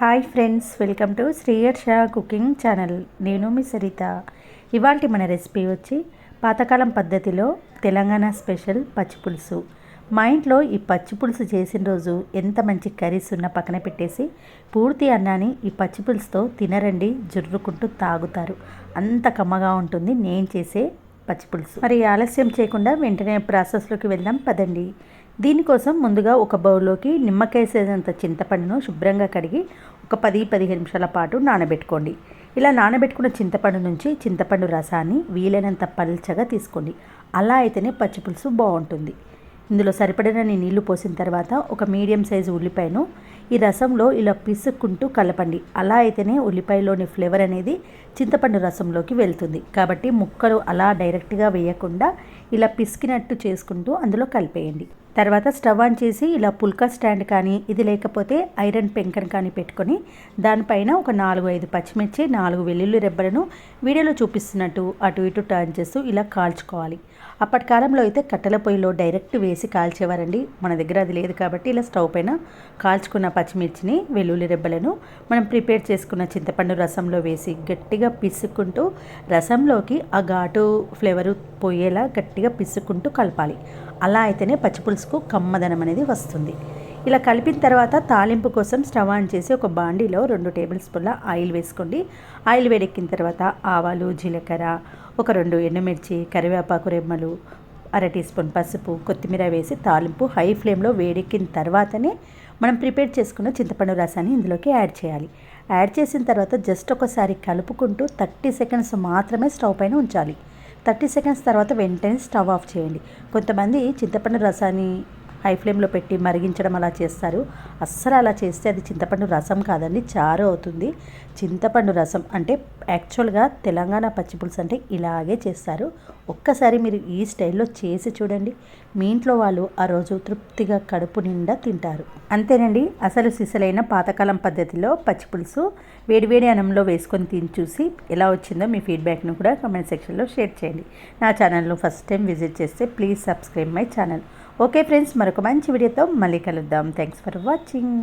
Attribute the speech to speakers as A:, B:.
A: Hi friends welcome to Sriharsha cooking channel. నేను మీ సరిత. ఇవాంటి మన రెసిపీ వచ్చి పాతకాలం పద్ధతిలో తెలంగాణ స్పెషల్ పచ్చిపులుసు మా ఇంట్లో ఈ పచ్చి పులుసు చేసిన రోజు ఎంత మంచి కర్రీస్ ఉన్న పక్కన పెట్టేసి పూర్తి అన్నాన్ని ఈ పచ్చిపులుసుతో తినరండి జుర్రుకుంటూ తాగుతారు. అంత కమ్మగా ఉంటుంది నేను చేసే పచ్చి పులుసు. మరి ఆలస్యం చేయకుండా వెంటనే ప్రాసెస్లోకి వెళ్దాం పదండి. దీనికోసం ముందుగా ఒక బౌల్లోకి నిమ్మకాయ సేదంత చింతపండును శుభ్రంగా కడిగి ఒక పది పదిహేను నిమిషాల పాటు నానబెట్టుకోండి. ఇలా నానబెట్టుకున్న చింతపండు నుంచి చింతపండు రసాన్ని వీలైనంత పల్చగా తీసుకోండి. అలా అయితేనే పచ్చిపులుసు బాగుంటుంది. ఇందులో సరిపడినన్ని నీళ్ళు పోసిన తర్వాత ఒక మీడియం సైజు ఉల్లిపాయను ఈ రసంలో ఇలా పిసుక్కుంటూ కలపండి. అలా అయితేనే ఉల్లిపాయలోని ఫ్లేవర్ అనేది చింతపండు రసంలోకి వెళ్తుంది. కాబట్టి ముక్కలు అలా డైరెక్ట్గా వేయకుండా ఇలా పిసికినట్టు చేసుకుంటూ అందులో కలిపేయండి. తర్వాత స్టవ్ ఆన్ చేసి ఇలా పుల్కా స్టాండ్ కానీ ఇది లేకపోతే ఐరన్ పెంకన్ కానీ పెట్టుకొని దానిపైన ఒక నాలుగు ఐదు పచ్చిమిర్చి నాలుగు వెల్లుల్లి రెబ్బలను వీడియోలో చూపిస్తున్నట్టు అటు ఇటు టర్న్ చేస్తూ ఇలా కాల్చుకోవాలి. అప్పటి కాలంలో అయితే కట్టెల పొయ్యిలో డైరెక్ట్ వేసి కాల్చేవారండి. మన దగ్గర అది లేదు కాబట్టి ఇలా స్టవ్ పైన కాల్చుకున్న పచ్చిమిర్చిని వెల్లుల్లి రెబ్బలను మనం ప్రిపేర్ చేసుకున్న చింతపండు రసంలో వేసి గట్టిగా పిసుక్కుంటూ రసంలోకి ఆ ఘాటు ఫ్లేవరు పోయేలా గట్టిగా పిసుక్కుంటూ కలపాలి. అలా అయితేనే పచ్చిపులుసు పచ్చిపులుసుకు కమ్మదనం అనేది వస్తుంది. ఇలా కలిపిన తర్వాత తాలింపు కోసం స్టవ్ ఆన్ చేసి ఒక బాండీలో రెండు టేబుల్ స్పూన్ల ఆయిల్ వేసుకోండి. ఆయిల్ వేడెక్కిన తర్వాత ఆవాలు జీలకర్ర ఒక రెండు ఎండుమిర్చి కరివేపాకు రెమ్మలు అర టీ స్పూన్ పసుపు కొత్తిమీర వేసి తాలింపు హై ఫ్లేమ్లో వేడెక్కిన తర్వాతనే మనం ప్రిపేర్ చేసుకున్న చింతపండు రసాన్ని ఇందులోకి యాడ్ చేయాలి. యాడ్ చేసిన తర్వాత జస్ట్ ఒకసారి కలుపుకుంటూ థర్టీ సెకండ్స్ మాత్రమే స్టవ్ పైన ఉంచాలి. థర్టీ సెకండ్స్ తర్వాత వెంటనే స్టవ్ ఆఫ్ చేయండి. కొంతమంది చింతపండు రసాన్ని హై ఫ్లేమ్లో పెట్టి మరిగించడం అలా చేస్తారు. అస్సలు అలా చేస్తే అది చింతపండు రసం కాదండి చారు అవుతుంది. చింతపండు రసం అంటే యాక్చువల్గా తెలంగాణ పచ్చిపులుసు అంటే ఇలాగే చేస్తారు. ఒక్కసారి మీరు ఈ స్టైల్లో చేసి చూడండి. మీ ఇంట్లో వాళ్ళు ఆ రోజు తృప్తిగా కడుపు నిండా తింటారు. అంతేనండి అసలు సిసలైన పాతకాలం పద్ధతిలో పచ్చిపులుసు వేడివేడి అన్నంలో వేసుకొని తిని చూసి ఎలా వచ్చిందో మీ ఫీడ్బ్యాక్ను కూడా కమెంట్ సెక్షన్లో షేర్ చేయండి. నా ఛానల్ను ఫస్ట్ టైం విజిట్ చేస్తే please subscribe my channel okay friends మరొక మంచి వీడియోతో మళ్ళీ కలుద్దాం. Thanks for watching